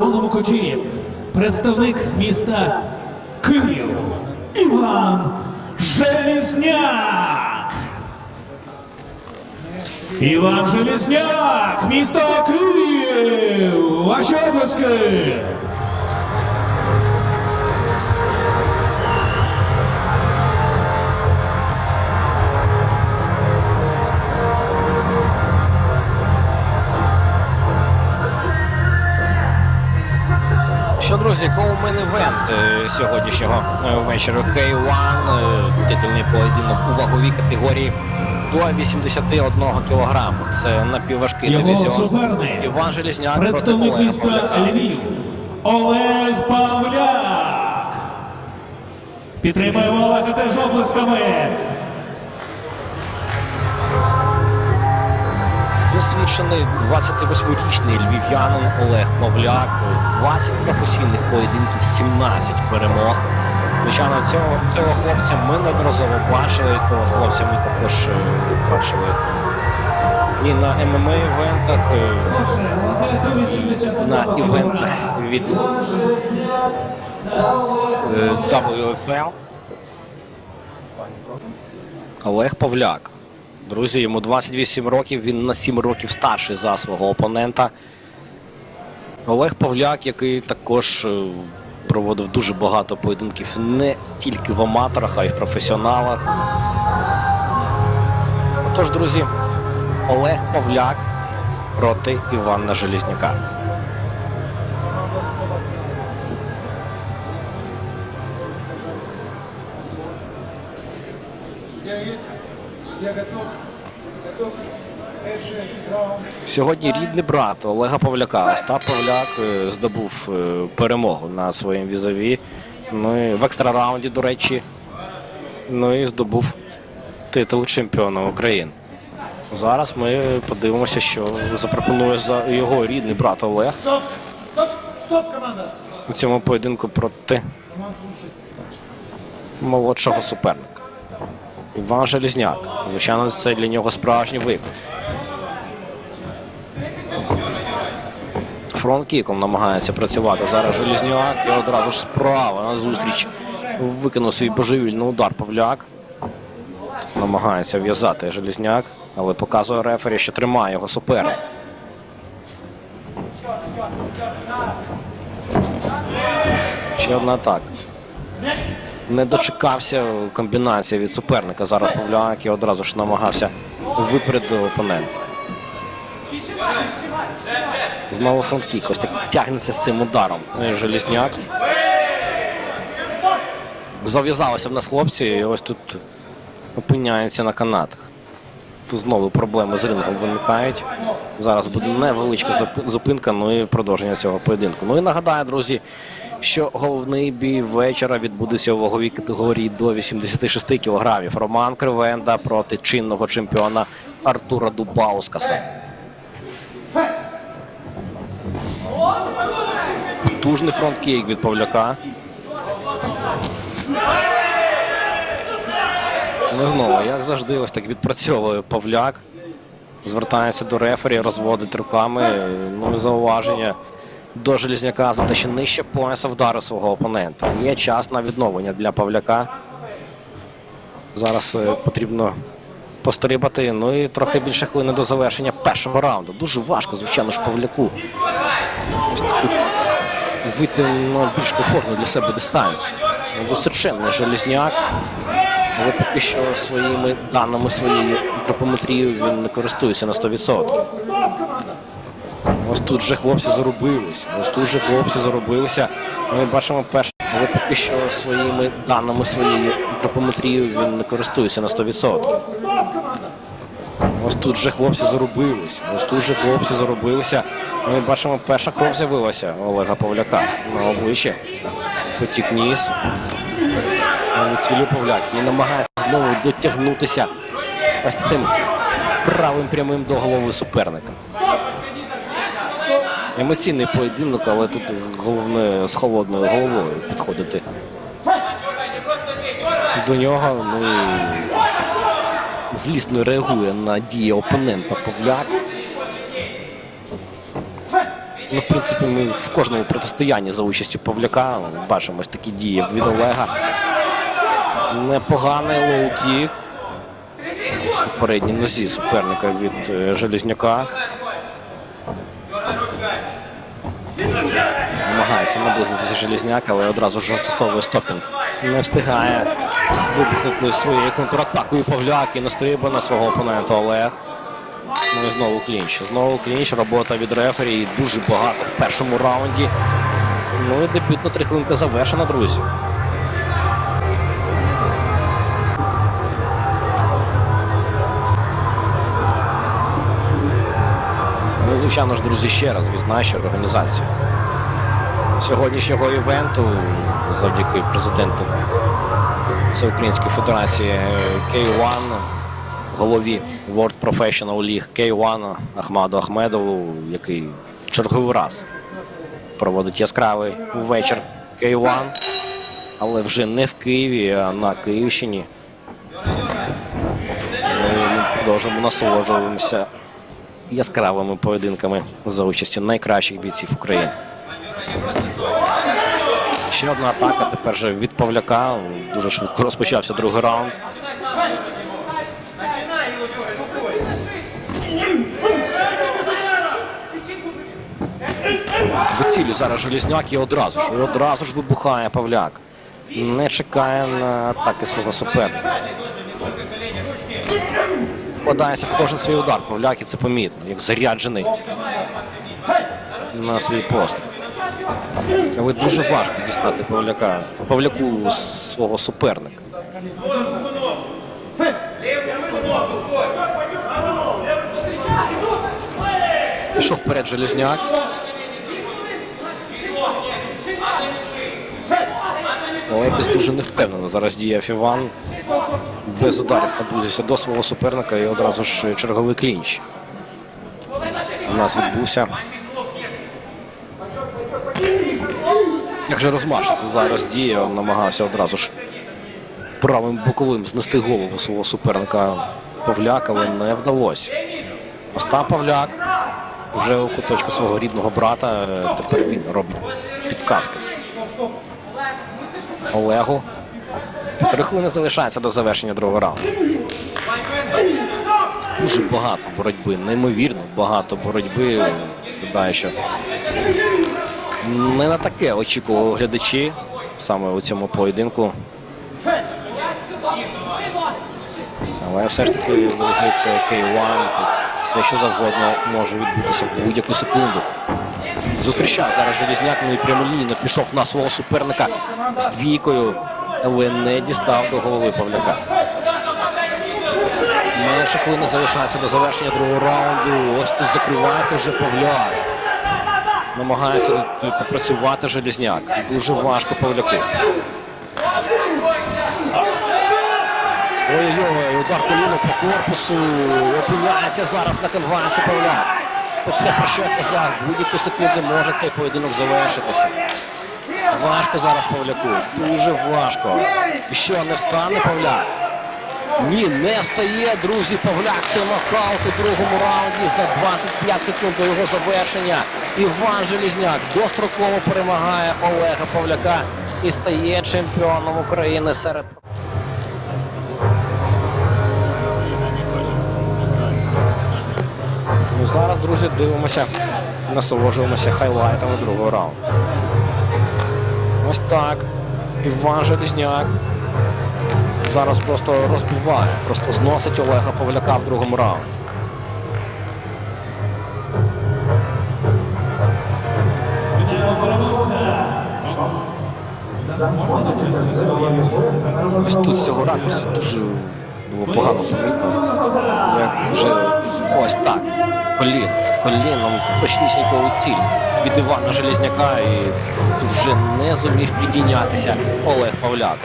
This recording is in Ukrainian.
повному куті представник міста Київ Іван Желізняк. Іван Желізняк, місто Київ. Ваші обласки. Сьогоднішнього е, вечора K1, е, титульний поєдинок у ваговій категорії до 81 кг. Це напівважкий Його дивізіон. Іван Желізняк проти Олега Павляка. Львів Олег Павляк. Підтримуємо Олега теж облисками. Досвідчений 28-річний львів'янин Олег Павляк, 20 професійних поєдинків, 17 перемог. Звичайно, цього, цього хлопця ми неодноразово бачили. Цього хлопця ми також е, бачили і на ММА івентах, е, на івентах від е, WFL. Олег Павляк. Друзі, йому 28 років, він на 7 років старший за свого опонента. Олег Павляк, який також е, проводив дуже багато поєдинків не тільки в аматорах, а й в професіоналах. Отож, друзі, Олег Павляк проти Івана Желізняка. Я Сьогодні рідний брат Олега Павляка. Остап Павляк е, здобув е, перемогу на своїм візові. Ну і в екстра раунді, до речі. Ну і здобув титул чемпіона України. Зараз ми подивимося, що запропонує за його рідний брат Олег Стоп, стоп, стоп, команда. у цьому поєдинку проти молодшого суперника. Іван Желізняк. Звичайно, це для нього справжній виклик. Фронт-кіком намагається працювати зараз Желізняк і одразу ж справа на зустріч викинув свій божевільний удар Павляк. Намагається в'язати Желізняк, але показує рефері, що тримає його суперник. Ще одна атака. Не дочекався комбінації від суперника. Зараз Павляк і одразу ж намагався випередити опонента. Знову фронт-кік. Ось так тягнеться з цим ударом. Ну Желізняк. Зав'язалися в нас хлопці, і ось тут опиняються на канатах. Тут знову проблеми з рингом виникають. Зараз буде невеличка зупинка, ну і продовження цього поєдинку. Ну і нагадаю, друзі, що головний бій вечора відбудеться у ваговій категорії до 86 кілограмів. Роман Кривенда проти чинного чемпіона Артура Дубаускаса. Потужний фронт-кік від Павляка. Ну знову, як завжди, ось так відпрацьовує Павляк. Звертається до рефері, розводить руками. Ну зауваження до Желізняка за те, що нижче пояса вдарив свого опонента. Є час на відновлення для Павляка. Зараз е, потрібно пострибати. Ну і трохи більше хвилини до завершення першого раунду. Дуже важко, звичайно ж, Павляку. Вийти на більш комфортну для себе дистанцію. Височенний Желізняк. Але поки що своїми даними своєї антропометрії він не користується на 100%. Ось тут же хлопці заробились. Ось тут же хлопці заробилися. Ми бачимо перше. Але поки що своїми даними своєї антропометрії він не користується на 100%. Ось тут же хлопці заробились. Ось тут же хлопці заробилися. Ми бачимо, перша кров з'явилася Олега Павляка на обличчі. Потік ніс. Цілю Павляк і намагається знову дотягнутися ось цим правим прямим до голови суперника. Емоційний поєдинок, але тут головне з холодною головою підходити до нього. Ну і злісно реагує на дії опонента Павляк. Ну, в принципі, ми в кожному протистоянні за участю Павляка бачимо ось такі дії від Олега. Непоганий лоу-кік. Передній нозі суперника від е, Железняка. Намагається наблизитися Железняк, але одразу ж застосовує стопінг. Не встигає вибухнути своєю контратакою Павляк і настрибує на свого опонента Олег. Ну і знову клінч. Знову клінч, робота від рефері. І дуже багато в першому раунді. Ну і дебютна трихвилинка завершена, друзі. Ну звичайно ж, друзі, ще раз відзначу організацію сьогоднішнього івенту завдяки президенту Всеукраїнської Федерації K1, голові World Professional League K1 Ахмаду Ахмедову, який черговий раз проводить яскравий вечір K1, але вже не в Києві, а на Київщині. Ми продовжуємо насолоджуватися яскравими поєдинками за участю найкращих бійців України. Ще одна атака тепер же від Павляка. Дуже швидко розпочався другий раунд. Вицілює зараз Желізняк і одразу ж, одразу ж вибухає Павляк. Не чекає на атаки свого суперника. Вкладається в кожен свій удар. Павляк і це помітно, як заряджений на свій постріл. Але дуже важко дістати Павляка, Павляку свого суперника. Пішов вперед Железняк. Але якось дуже невпевнено зараз діяв Іван. Без ударів наблизився до свого суперника і одразу ж черговий клінч. У нас відбувся. Як же розмашиться зараз він намагався одразу ж правим боковим знести голову свого суперника Павляка, але не вдалося. Остап Павляк вже у куточку свого рідного брата. Тепер він робить підказки. Олегу. Три хвилини залишається до завершення другого раунду. Дуже багато боротьби, неймовірно багато боротьби. Гадаю, що не на таке очікували глядачі саме у цьому поєдинку. Але все ж таки, це K1. Все, що завгодно може відбутися в будь-яку секунду. Зустрічав зараз Желізняк, ну і прямолінійно пішов на свого суперника з двійкою, але не дістав до голови Павляка. Менше хвилини залишається до завершення другого раунду. Ось тут закривається вже Павляк. Намагається попрацювати Желізняк. Дуже важко Павляку. Ой-ой-ой, удар коліно по корпусу. Опиняється зараз на канвасі Павляк. Те, про що я казав, будь-яку секунду може цей поєдинок завершитися. Важко зараз Павляку. Дуже важко. І що, не встане Павляк? Ні, не встає, друзі. Павляк це нокаут у другому раунді за 25 секунд до його завершення. Іван Желізняк достроково перемагає Олега Павляка і стає чемпіоном України серед. Ну, зараз, друзі, дивимося, насолоджуємося хайлайтами другого раунду. Ось так. Іван Желізняк. Зараз просто розбиває, просто зносить Олега Павляка в другому раунді. Ось тут з цього ракурсу дуже було погано помітно. Як вже ось так. Колін, коліном точнісінько у ціль від Івана Железняка і тут вже не зумів підійнятися Олег Павляк.